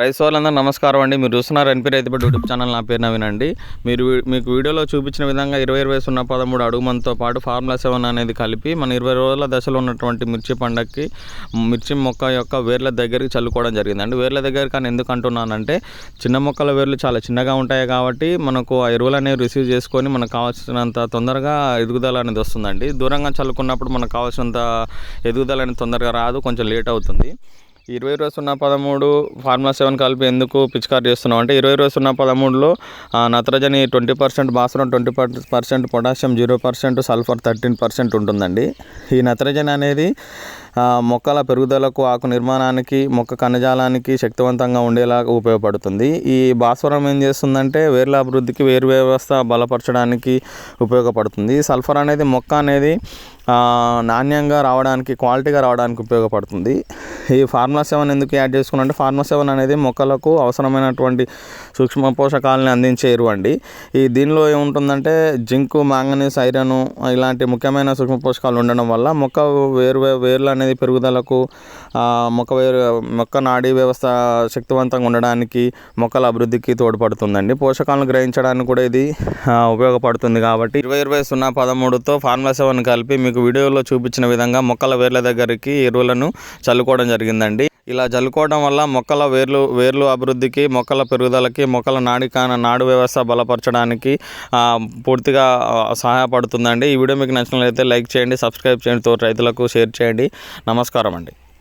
Rice వాళ్ళందరూ నమస్కారం అండి. మీరు చూస్తున్నారు ఎన్పి రైతుపడి యూట్యూబ్ ఛానల్ నా పేరు నవీనండి మీరు మీకు వీడియోలో చూపించిన విధంగా ఇరవై ఇరవై సున్నా పదమూడు అడుగుమంతో పాటు ఫార్ములా సెవెన్ అనేది కలిపి మన ఇరవై రోజుల దశలో ఉన్నటువంటి మిర్చి పండక్కి మిర్చి మొక్క యొక్క వేర్ల దగ్గరికి చల్లుకోవడం జరిగిందండి. వేర్ల దగ్గర కానీ ఎందుకు అంటున్నానంటే చిన్న మొక్కల వేర్లు చాలా చిన్నగా ఉంటాయి కాబట్టి మనకు ఆ ఎరువులు అనేవి రిసీవ్ చేసుకొని మనకు కావాల్సినంత తొందరగా ఎదుగుదల అనేది వస్తుందండి. దూరంగా చల్లుకున్నప్పుడు మనకు కావాల్సినంత ఎదుగుదల అనేది తొందరగా రాదు కొంచెం లేట్ అవుతుంది. ఇరవై రోజు సున్నా పదమూడు ఫార్ములా సెవెన్ కలిపి ఎందుకు పిచికారి చేస్తున్నాం అంటే ఇరవై ఇరవై సున్నా పదమూడులో నత్రజని ట్వంటీ పర్సెంట్ భాస్వరం twenty percent potassium zero percent sulphur thirteen percent ఉంటుందండి. ఈ నత్రజని అనేది మొక్కల పెరుగుదలకు ఆకు నిర్మాణానికి మొక్క కణజాలానికి శక్తివంతంగా ఉండేలాగా ఉపయోగపడుతుంది. ఈ భాస్వరం ఏం చేస్తుందంటే వేర్ల అభివృద్ధికి వేరు వ్యవస్థ బలపరచడానికి ఉపయోగపడుతుంది. సల్ఫర్ అనేది మొక్క అనేది నాణ్యంగా రావడానికి క్వాలిటీగా రావడానికి ఉపయోగపడుతుంది. ఈ ఫార్ములా సెవెన్ ఎందుకు యాడ్ చేసుకున్నా అంటే ఫార్ములా సెవెన్ అనేది మొక్కలకు అవసరమైనటువంటి సూక్ష్మ పోషకాలని అందించే ఎరువు అండి. ఈ దీనిలో ఏముంటుందంటే జింకు మాంగనీస్ ఐరన్ ఇలాంటి ముఖ్యమైన సూక్ష్మ పోషకాలు ఉండడం వల్ల మొక్క వేరు వేర్లు అనేది పెరుగుదలకు మొక్క వేరు మొక్క నాడీ వ్యవస్థ శక్తివంతంగా ఉండడానికి మొక్కల అభివృద్ధికి తోడ్పడుతుందండి. పోషకాలను గ్రహించడానికి కూడా ఇది ఉపయోగపడుతుంది కాబట్టి ఇరవై ఇరవై సున్నా పదమూడుతో ఫార్ములా సెవెన్ కలిపి మీకు వీడియోలో చూపించిన విధంగా మొక్కల వేర్ల దగ్గరికి ఎరువులను చల్లుకోవడం జరిగిందండి. ఇలా జల్లుకోవడం వల్ల మొక్కల వేర్లు వేర్లు అభివృద్ధికి మొక్కల పెరుగుదలకి మొక్కల నాడికాన నాడు వ్యవస్థ బలపరచడానికి పూర్తిగా సహాయపడుతుందండి. ఈ వీడియో మీకు నచ్చినట్లయితే లైక్ చేయండి సబ్స్క్రైబ్ చేయండి తోటి రైతులకు షేర్ చేయండి. నమస్కారం అండి.